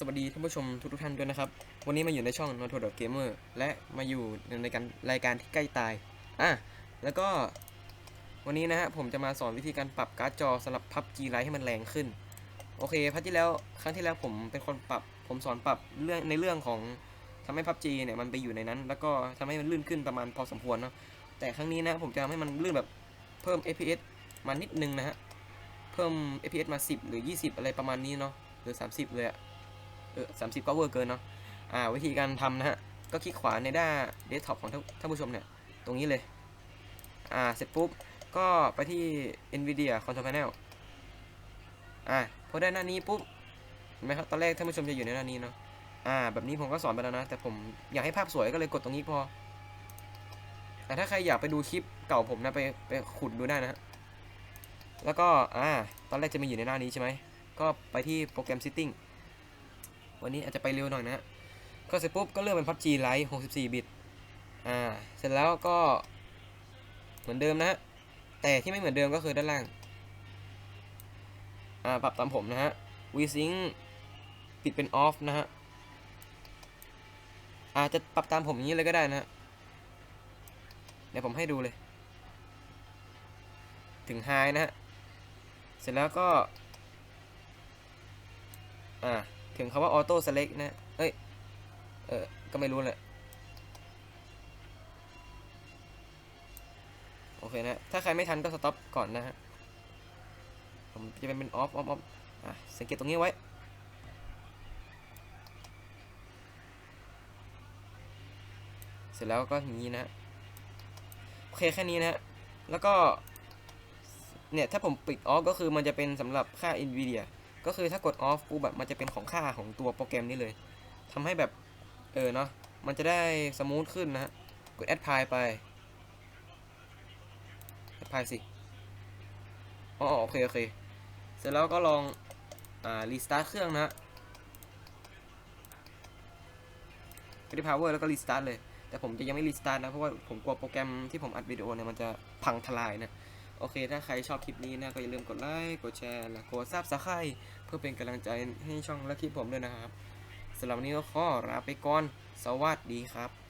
สวัสดีท่านผู้ชมทุกทุกท่านด้วยนะครับ วันนี้มาอยู่ในช่อง n o t o d Gamer และมาอยู่ในการรายการที่ใกล้ตายอะแล้วก็วันนี้นะฮะผมจะมาสอนวิธีการปรับการ์ดจอสำหรับ PUBG Lite ให้มันแรงขึ้น โอเคพัทที่แล้วครั้งที่แล้วผมเป็นคนปรับ ผมสอนปรับเรื่องในเรื่องของทำให้ PUBG เนี่ยมันไปอยู่ในนั้น แล้วก็ทำให้มันลื่นขึ้นประมาณพอสมควรเนาะแต่ครั้งนี้นะผมจะทำให้มันลื่นแบบเพิ่ม FPS มานิดนึงนะฮะเพิ่ม FPS มา 10 หรือ 20 อะไรประมาณนี้เนาะหรือ 30 เลยอะ เออ30ก็เวอร์เกินเนาะอ่าวิธีการทำนะฮะก็คลิกขวาในด้านเดสก์ท็อปของท่านผู้ชมเนี่ยตรงนี้เลยอ่าเสร็จปุ๊บก็ไปที่ NVIDIA Control Panel อ่าพอได้หน้านี้ปุ๊บเห็นไหมครับตอนแรกท่านผู้ชมจะอยู่ในหน้านี้เนาะอ่าแบบนี้ผมก็สอนไปแล้วนะ แต่ผมอยากให้ภาพสวยก็เลยกดตรงนี้พอ แต่ถ้าใครอยากไปดูคลิปเก่าผมนะไปไปขุดดูได้นะ แล้วก็อ่าตอนแรกจะมาอยู่ในหน้านี้ใช่ไหมก็ไปที่โปรแกรม Setting วันนี้อาจจะไปเร็วหน่อยนะ ก็เสร็จปุ๊บก็เลือกเป็น PUBG Lite 64บิต อ่า เสร็จแล้วก็เหมือนเดิมนะฮะ แต่ที่ไม่เหมือนเดิมก็คือด้านล่าง อ่า ปรับตามผมนะฮะ VSync ปิดเป็น off นะฮะ อาจจะปรับตามผมอย่างนี้เลยก็ได้นะฮะเดี๋ยวผมให้ดูเลย ถึง high นะฮะ เสร็จแล้วก็ อ่า ถึงคำว่า auto select นะเอ้ย เออ ก็ไม่รู้แหละ โอเคนะ ถ้าใครไม่ทันก็สต็อปก่อนนะฮะ ผมจะเป็นเป็น off off off อะ สังเกตตรงนี้ไว้ เสร็จแล้วก็อย่างนี้นะ โอเคแค่นี้นะ แล้วก็ เนี่ย ถ้าผมปิด off ก็คือมันจะเป็นสำหรับค่า NVIDIA ก็คือถ้ากด off ปุ๊บแบบมันจะเป็นของค่าของตัวโปรแกรมนี้เลยทำให้แบบเออเนาะมันจะได้สมูทขึ้นนะฮะกด apply ไป apply สิอ๋อโอเคโอเคเสร็จแล้วก็ลองอ่า restart เครื่องนะฮะไปที่ power แล้วก็ restart เลยแต่ผมจะยังไม่ restart นะ เพราะว่าผมกลัวโปรแกรมที่ผมอัดวิดีโอเนี่ยมันจะพังทลายนะ โอเค ถ้าใครชอบคลิปนี้นะก็อย่าลืมกดไลค์ กดแชร์และกดซับสไครต์เพื่อเป็นกำลังใจให้ช่องและคลิปผมด้วยนะครับสำหรับวันนี้ก็ขอลาไปก่อน สวัสดีครับ